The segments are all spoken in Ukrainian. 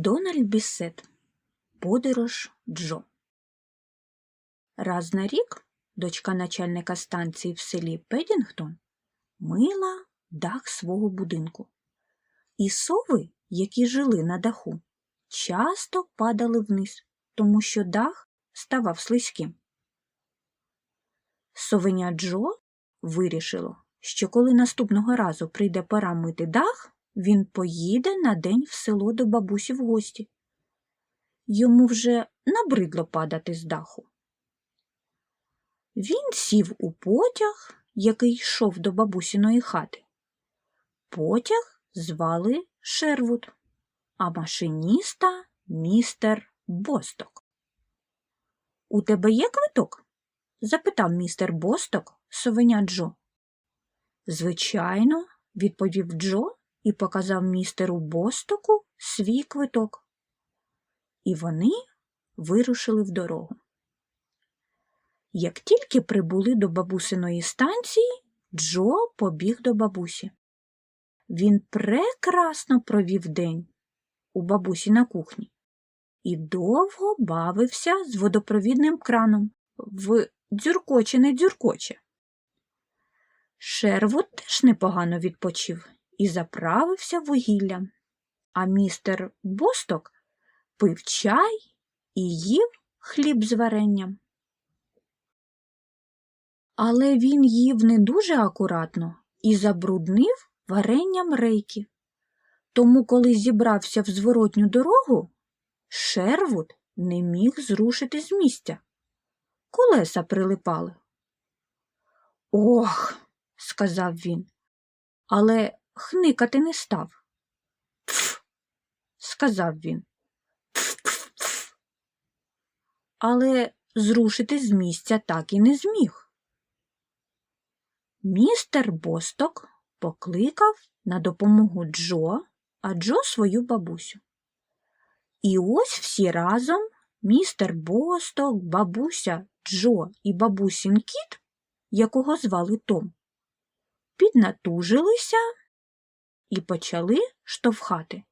Дональд Біссет. Подорож Джо. Раз на рік дочка начальника станції в селі Педінгтон мила дах свого будинку. І сови, які жили на даху, часто падали вниз, тому що дах ставав слизьким. Совеня Джо вирішило, що коли наступного разу прийде пора мити дах, він поїде на день в село до бабусі в гості. Йому вже набридло падати з даху. Він сів у потяг, який йшов до бабусіної хати. Потяг звали Шервуд, а машиніста містер Босток. У тебе є квиток? запитав містер Босток совеня Джо. Звичайно, відповів Джо і показав містеру Бостоку свій квиток. І вони вирушили в дорогу. Як тільки прибули до бабусиної станції, Джо побіг до бабусі. Він прекрасно провів день у бабусі на кухні і довго бавився з водопровідним краном в дзюркоче не дзюркоче. Шервуд теж непогано відпочив і заправився вугіллям, а містер Босток пив чай і їв хліб з варенням. Але він їв не дуже акуратно і забруднив варенням рейки. Тому, коли зібрався в зворотню дорогу, Шервуд не міг зрушити з місця. Колеса прилипали. Ох, сказав він, але хникати не став. Пф, сказав він. Пф-пф-пф. Але зрушити з місця так і не зміг. Містер Босток покликав на допомогу Джо, а Джо свою бабусю. І ось всі разом містер Босток, бабуся Джо і бабусін кіт, якого звали Том, піднатужилися і почали штовхати.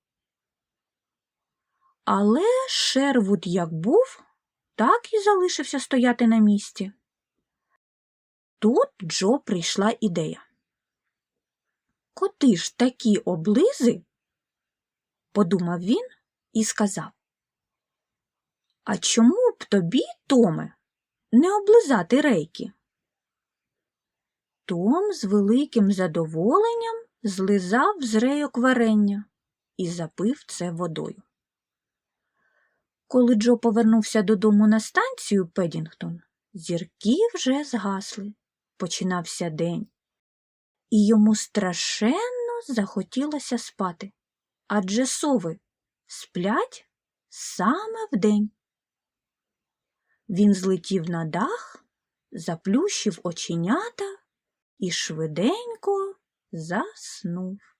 Але Шервуд як був, так і залишився стояти на місці. Тут Джо прийшла ідея. Коти ж такі облизи, подумав він і сказав. А чому б тобі, Томе, не облизати рейки? Том з великим задоволенням злизав з рейок варення і запив це водою. Коли Джо повернувся додому на станцію Педінгтон, зірки вже згасли, починався день, і йому страшенно захотілося спати, адже сови сплять саме вдень. Він злетів на дах, заплющив оченята і швиденько заснув.